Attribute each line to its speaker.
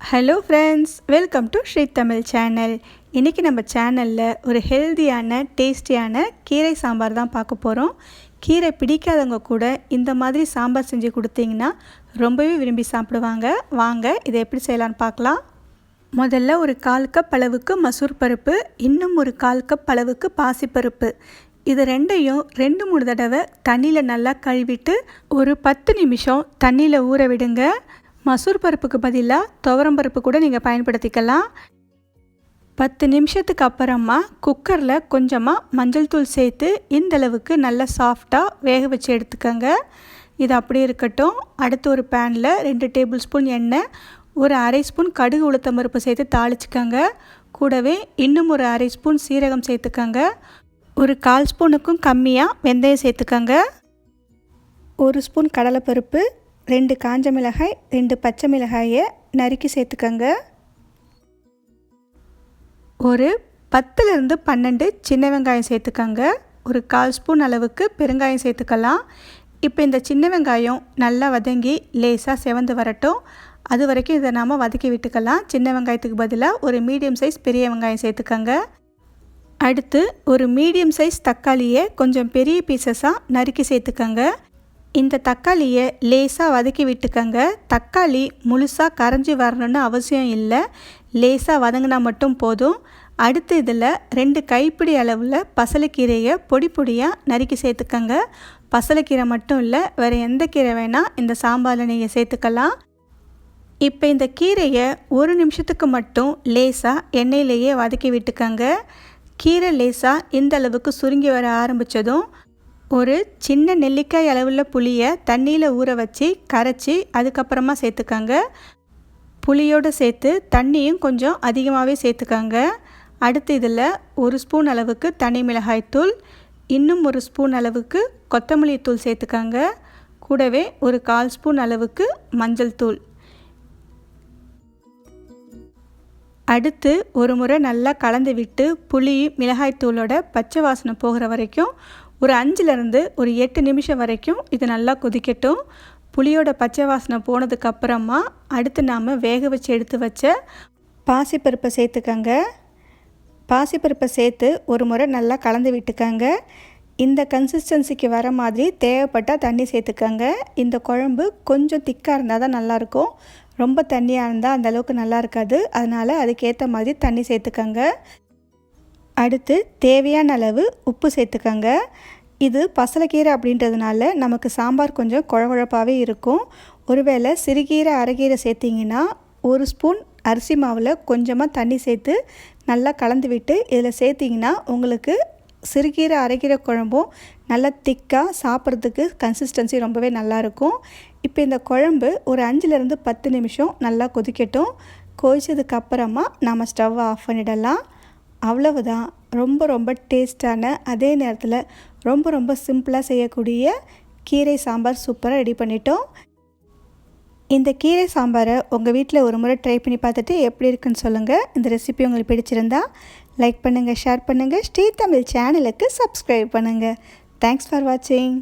Speaker 1: Hello friends welcome to Sri Tamil channel இன்றைக்கி நம்ம சேனலில் ஒரு ஹெல்தியான டேஸ்டியான கீரை சாம்பார் தான் பார்க்க போகிறோம் கீரை பிடிக்காதவங்க கூட இந்த மாதிரி சாம்பார் செஞ்சு கொடுத்தீங்கன்னா ரொம்பவே விரும்பி சாப்பிடுவாங்க. வாங்க இதை எப்படி செய்யலான்னு பார்க்கலாம். முதல்ல ஒரு கால் கப் அளவுக்கு மசூர் பருப்பு இன்னும் ஒரு கால் கப் அளவுக்கு பாசிப்பருப்பு. இது ரெண்டையும் ரெண்டு மூணு தடவை தண்ணியில் நல்லா கழுவிட்டு ஒரு பத்து நிமிஷம் தண்ணியில் ஊற விடுங்க. மசூர் பருப்புக்கு பதிலாக துவரம் பருப்பு கூட நீங்கள் பயன்படுத்திக்கலாம். பத்து நிமிஷத்துக்கு அப்புறமா குக்கரில் கொஞ்சமாக மஞ்சள் தூள் சேர்த்து இந்தளவுக்கு நல்லா சாஃப்டாக வேக வச்சு எடுத்துக்கோங்க. இது அப்படியே இருக்கட்டும். அடுத்து ஒரு பேனில் ரெண்டு டேபிள் ஸ்பூன் எண்ணெய் ஒரு அரை ஸ்பூன் கடுகு உளுத்தம் பருப்பு சேர்த்து தாளிச்சுக்கோங்க. கூடவே இன்னும் ஒரு அரை ஸ்பூன் சீரகம் சேர்த்துக்கோங்க. ஒரு கால் ஸ்பூனுக்கும் கம்மியாக வெந்தயம் சேர்த்துக்கோங்க. ஒரு ஸ்பூன் கடலைப்பருப்பு ரெண்டு காஞ்ச மிளகாய் ரெண்டு பச்சை மிளகாயை நறுக்கி சேர்த்துக்கோங்க. ஒரு பத்துலேருந்து பன்னெண்டு சின்ன வெங்காயம் சேர்த்துக்கோங்க. ஒரு கால் ஸ்பூன் அளவுக்கு பெருங்காயம் சேர்த்துக்கலாம். இப்போ இந்த சின்ன வெங்காயம் நல்லா வதங்கி லேசாக செவந்து வரட்டும். அது வரைக்கும் இதை நாம் வதக்கி விட்டுக்கலாம். சின்ன வெங்காயத்துக்கு பதிலாக ஒரு மீடியம் சைஸ் பெரிய வெங்காயம் சேர்த்துக்கோங்க. அடுத்து ஒரு மீடியம் சைஸ் தக்காளியை கொஞ்சம் பெரிய பீசஸாக நறுக்கி சேர்த்துக்கோங்க. இந்த தக்காளியை லேசாக வதக்கி விட்டுக்கங்க. தக்காளி முழுசாக கரைஞ்சி வரணும்னு அவசியம் இல்லை. லேசாக வதங்கினா மட்டும் போதும். அடுத்து இதில் ரெண்டு கைப்பிடி அளவில் பசலைக்கீரையை பொடி பொடியாக நறுக்கி சேர்த்துக்கங்க. பசலைக்கீரை மட்டும் இல்லை வேறு எந்த கீரை வேணால் இந்த சாம்பாரில் நீங்கள் சேர்த்துக்கலாம். இப்போ இந்த கீரையை ஒரு நிமிஷத்துக்கு மட்டும் லேசாக எண்ணெயிலேயே வதக்கி விட்டுக்கங்க. கீரை லேசாக இந்த அளவுக்கு சுருங்கி வர ஆரம்பித்ததும் ஒரு சின்ன நெல்லிக்காய் அளவுள்ள புளியை தண்ணியில் ஊற வச்சு கரைச்சி அதுக்கப்புறமா சேர்த்துக்கோங்க. புளியோடு சேர்த்து தண்ணியும் கொஞ்சம் அதிகமாகவே சேர்த்துக்கோங்க. அடுத்து இதில் ஒரு ஸ்பூன் அளவுக்கு தனி மிளகாய்த்தூள் இன்னும் ஒரு ஸ்பூன் அளவுக்கு கொத்தமல்லி தூள் சேர்த்துக்கோங்க. கூடவே ஒரு கால் ஸ்பூன் அளவுக்கு மஞ்சள் தூள். அடுத்து ஒரு முறை நல்லா கலந்து விட்டு புளி மிளகாய்த்தூளோட பச்சை வாசனை போகிற வரைக்கும் ஒரு அஞ்சுலேருந்து ஒரு எட்டு நிமிஷம் வரைக்கும் இது நல்லா கொதிக்கட்டும். புளியோட பச்சை வாசனை போனதுக்கப்புறமா அடுத்து நாம் வேக வச்சு எடுத்து வச்ச பாசிப்பருப்பை சேர்த்துக்கங்க. பாசிப்பருப்பை சேர்த்து ஒரு முறை நல்லா கலந்து விட்டுக்கங்க. இந்த கன்சிஸ்டன்சிக்கு வர மாதிரி தேவைப்பட்டால் தண்ணி சேர்த்துக்கங்க. இந்த குழம்பு கொஞ்சம் திக்காக இருந்தால் தான் நல்லாயிருக்கும் ரொம்ப தண்ணியாக இருந்தால் அந்தளவுக்கு நல்லா இருக்காது. அதனால் அதுக்கேற்ற மாதிரி தண்ணி சேர்த்துக்கங்க. அடுத்து தேவையான அளவு உப்பு சேர்த்துக்கங்க. இது பசலைக்கீரை அப்படின்றதுனால நமக்கு சாம்பார் கொஞ்சம் குழகுழப்பாகவே இருக்கும். ஒருவேளை சிறுகீரை அரைக்கீரை சேர்த்திங்கன்னா ஒரு ஸ்பூன் அரிசி மாவில் கொஞ்சமாக தண்ணி சேர்த்து நல்லா கலந்து விட்டு இதில் சேர்த்திங்கன்னா உங்களுக்கு சிறுகீரை அரைக்கீரை குழம்பும் நல்லா திக்காக சாப்பிட்றதுக்கு கன்சிஸ்டன்சி ரொம்பவே நல்லாயிருக்கும் இப்போ இந்த குழம்பு ஒரு அஞ்சுலேருந்து பத்து நிமிஷம் நல்லா கொதிக்கட்டும். கொதித்ததுக்கப்புறமா நம்ம ஸ்டவ்வை ஆஃப் பண்ணிடலாம். அவ்வளவுதான். ரொம்ப ரொம்ப டேஸ்டான அதே நேரத்தில் ரொம்ப ரொம்ப சிம்பிளாக செய்யக்கூடிய கீரை சாம்பார் சூப்பராக ரெடி பண்ணிட்டோம். இந்த கீரை சாம்பாரை உங்கள் வீட்டில் ஒரு முறை ட்ரை பண்ணி பார்த்துட்டு எப்படி இருக்குன்னு சொல்லுங்கள் இந்த ரெசிபி உங்களுக்கு பிடிச்சிருந்தா லைக் பண்ணுங்கள் ஷேர் பண்ணுங்கள் ஸ்ரீ தமிழ் சேனலுக்கு சப்ஸ்கிரைப் பண்ணுங்கள் தேங்க்ஸ் ஃபார் வாட்சிங்